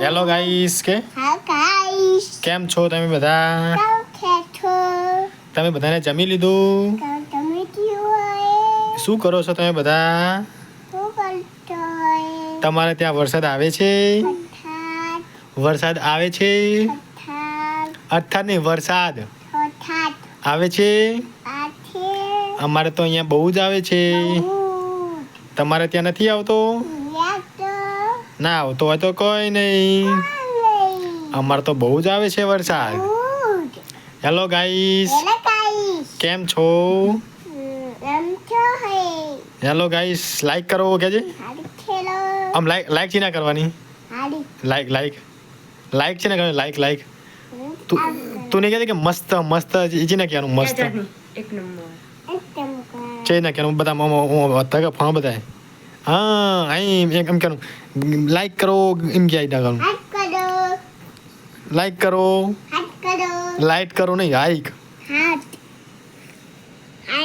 Hello guys કે? કેમ છો તમે બધા? તમે બધાને જમી લીધું? શું કરો છો તમે બધા? તમારે ત્યાં વરસાદ આવે છે? વરસાદ. આવે છે? અર્થાત નહીં વરસાદ. આવે છે? અમારે તો અહીંયા બહુ જ આવે છે. તમારે ત્યાં નથી આવતો? ના આવતો હોય તો કોઈ નહીં. આલે અમારે તો બહુ જ આવે છે વરસાદ. બહુત હેલો ગાઈસ એલા ગાઈસ કેમ છો? એમ તો હે? હેલો ગાઈસ લાઈક કરો કેજે હાડી ખેલો. આમ લાઈક લાઈક છે ના કરવાની? હાડી લાઈક લાઈક લાઈક છે ને કરવાની? લાઈક લાઈક તું તું નહીં કહેતી કે મસ્ત મસ્ત એ છે ને કહેવાનું મસ્ત? એક નંબર. એકદમ કા છે ને કહેવાનું બધા હું હતા ફોન બતાય હા અહીં એમ એમ કહેવાનું લાઈક કરો એમ કે હાથ કરો. લાઈક કરો. લાઈટ કરો. નહીં હાઈક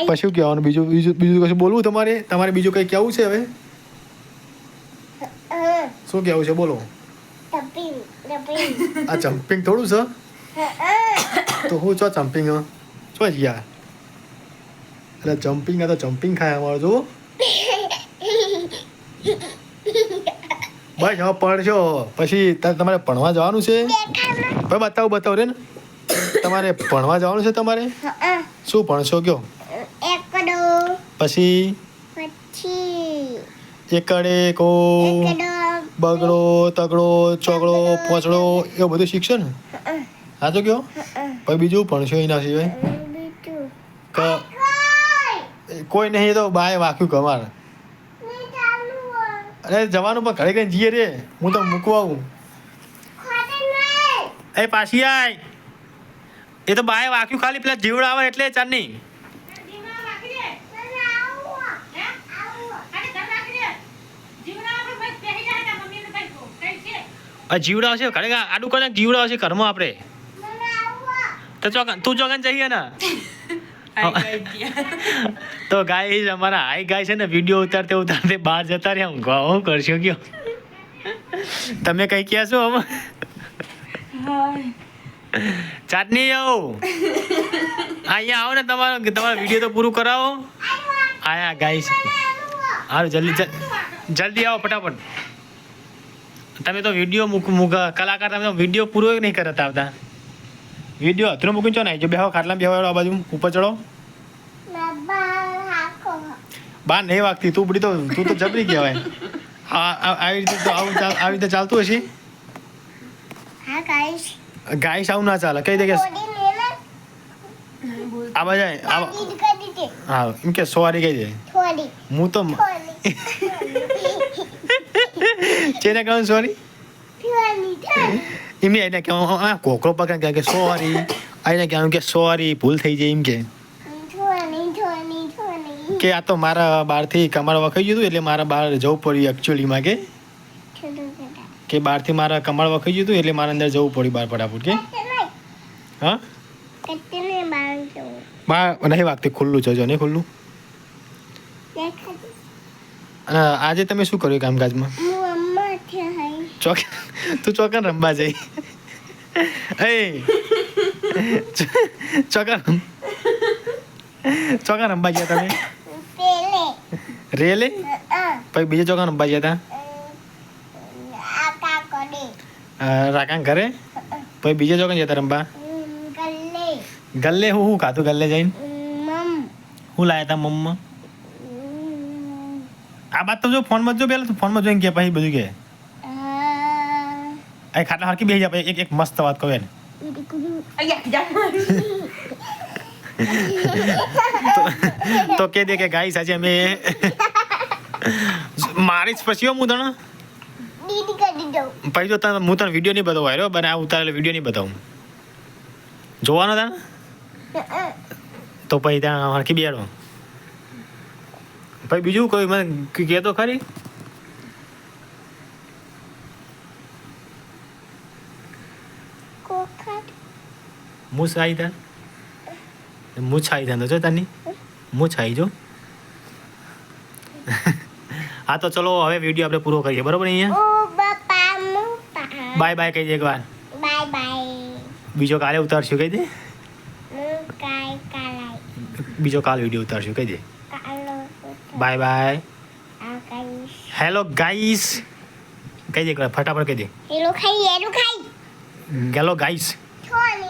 પછી શું કહેવાનું? બીજું બીજું બીજું કશું બોલવું તમારે? તમારે બીજું કંઈ કહેવું છે હવે? શું કહેવું છે? બોલો. આ ચમ્પિંગ થોડું છે? તો હું છો ચમ્પિંગ જ ગયા. એટલે જમ્પિંગ આ તો જમ્પિંગ ખાય અમારો જો બસ હવે પડશો પછી તમારે ભણવા જવાનું છે? ભાઈ બતાવો બતાવો રે ને. તમારે ભણવા જવાનું છે તમારે? શું ભણશો કયો? એકડો. પછી? પછી એકડે કો બગડો તગડો ચોગડો પોચડો એવું બધું શીખશો ને? હા તો કયો? પછી બીજું ભણશો એના સિવાય? કોઈ નહીં તો બાય વાક્યું કમાર અરે જવાનું પણ ઘરે કઈ જઈએ રે. હું તો મૂકવા આવું. એ પાછી આય. એ તો બાય વાક્યું ખાલી, પેલા જીવડા આવે એટલે આ જીવડા આવશે, ઘરે આડું કરે જીવડા આવશે ઘરમાં આપણે. તો ચોકન તું ચોકન જઈએ ને. તો ગાય અમારા હાઈ ગાય છે ને વીડિયો ઉતારતે ઉતારતે બહાર જતા રહ્યા. હું હું કરશો કયો? તમે કઈ ક્યાં છો હવે ચાટની આવો. અહીંયા આવો ને તમારો તમારો વીડિયો તો પૂરું કરાવો. આયા છે હારું જલ્દી જલ્દી આવો ફટાફટ. તમે તો વીડિયો મૂક મૂક કલાકાર તમે વીડિયો પૂરો નહીં કરતા આવતા. વીડિયો હથરો મૂકીને છો ને જો બેહો ખાટલા બેહો આ બાજુ ઉપર ચડો. બા નહીં વાગતી તું બધી તો તું તો જબરી કહેવાય. આવી રીતે તો આવું આવી રીતે ચાલતું હશે? ગાઈસ આવું ના ચાલે. કઈ દે કે આ બાજુ હા એમ કે સોરી કહી દે. હું તો ચેને કહું સોરી એમને એને કે કોકરો પકડે કે સોરી આઈને કહેવાનું કે સોરી ભૂલ થઈ જાય એમ કે. કે આ તો મારા બહારથી કમર વખાઈ ગયું હતું એટલે મારા બહાર જવું પડ્યું એકચ્યુઅલીમાં કે. કે બહારથી મારા કમળ વખાઈ ગયું હતું એટલે મારા અંદર જવું પડ્યું બહાર ફટાફટ કે. હા? બહાર નહીં વાગતી ખુલ્લું જજો નહીં ખુલ્લું. અને આજે તમે શું કર્યું કામકાજમાં? ચોક તું ચોકન રમવા જઈ. એ ચોકન ચોકન રમવા ગયા તમે? રેલે. પછી બીજે ચોકન રમવા ગયા હતા રાકાન ઘરે? પછી બીજે ચોકન જતા રમવા? ગલ્લે. હું હું ખાતું ગલ્લે જઈને? મમ. હું લાયા હતા મમ્મા? આ બાત તો જો ફોનમાં જ જો પેલા ફોનમાં જોઈને કે પછી બધું કે. આ ખાટલા હરકી બેસી જાય પછી એક એક મસ્ત વાત કહું એને. તો કે દે કે ગાઈસ સાચે અમે મારી જ પછી હો તને દીદી કરી દઉં. પછી તો તને હું તને વીડિયો નહીં બતાવું આવ્યો બને આ ઉતારેલો વીડિયો નહીં બતાવું. જોવાનો તને? તો પછી ત્યાં હરકી બેડો પછી બીજું કોઈ મને કહેતો ખરી? મૂછ આવી તા મૂછ આવી તા જો તારની મૂછ આવી જો. હા તો ચલો હવે વીડિયો આપણે પૂરો કરીએ. બરોબર અહીંયા? બાય બાય કહી દે એકવાર બાય બાય બીજો કાલે ઉતારશું કહી દે. બીજો કાલ વીડિયો ઉતારશું કહી દે. બાય બાય હેલો ગાઈસ કહી દે એકવાર ફટાફટ કહી દે. એનું ખાઈ હેલો ગાઈસ